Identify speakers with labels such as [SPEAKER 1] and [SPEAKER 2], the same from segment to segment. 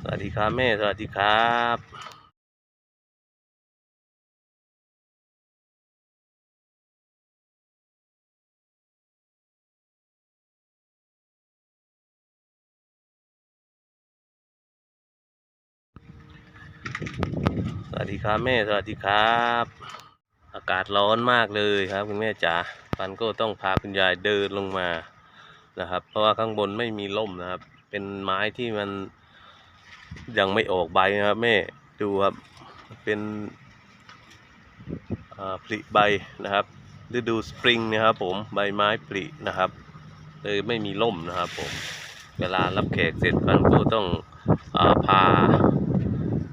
[SPEAKER 1] สวัสดีครับแม่สวัสดีครับสวัสดีครับแม่สวัสดีครับ อากาศร้อนมากเลยครับ คุณแม่จ๋าปันก็ต้องพาคุณยายเดินลงมานะครับ เพราะว่าข้างบนไม่มีร่มนะครับ เป็นไม้ที่มันยังไม่ออกใบนะครับแม่ดูครับเป็นผลิใบนะครับฤดูสปริงนะครับผมใบไม้ผลินะครับเลยไม่มีร่มนะครับผมเวลารับแขกเสร็จปันก็ต้องอาพา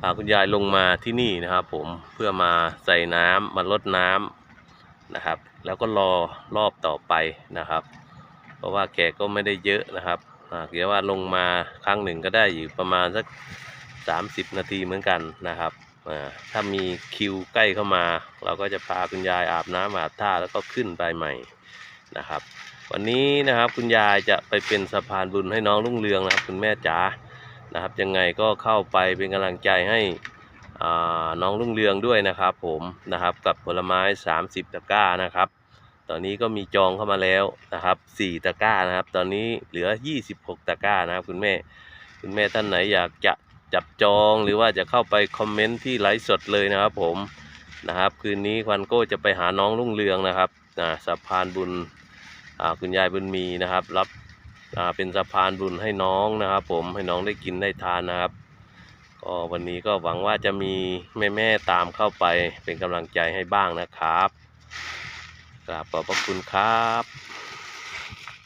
[SPEAKER 1] พาคุณยายลงมาที่นี่นะครับ ผมเพื่อมาใส่น้ำมาลดน้ำนะครับ แล้วก็รอรอบต่อไปนะครับ เพราะว่าแขกก็ไม่ได้เยอะนะครับ หากเดี๋ยวว่าลงมาครั้งหนึ่งก็ได้อยู่ประมาณสัก 30 นาทีเหมือนกันนะครับถ้ามีคิวใกล้เข้ามา เราก็จะพาคุณยายอาบน้ำอาบท่าแล้วก็ขึ้นไปใหม่นะครับ วันนี้นะครับคุณยายจะไปเป็นสะพานบุญให้น้องรุ่งเรืองนะครับ คุณแม่จ๋านะครับยังไงก็เข้าไปเป็นกำลังใจให้น้องรุ่งเรืองด้วยนะครับ ผมนะครับกับผลไม้ 30ตะกร้านะครับ ตอนนี้ก็มีจองเข้ามาแล้วนะครับ4ตะกร้านะครับ ตอนนี้เหลือ26ตะกร้านะครับ คุณแม่ คุณแม่ท่านไหนอยากจะจับจองหรือว่าจะเข้าไปคอมเมนต์ที่ไลฟ์สดเลยนะครับ ผมนะครับ คืนนี้ควันโก้จะไปหาน้องรุ่งเรืองนะครับสะพานบุญคุณยายบุญมีนะครับ รับเป็นสะพานบุญให้น้องนะครับ ผมให้น้องได้กินได้ทานนะครับก็วันนี้ก็หวังว่าจะมีแม่ ๆ ตามเข้าไปเป็นกำลังใจให้บ้างนะครับ กราบขอบพระคุณครับ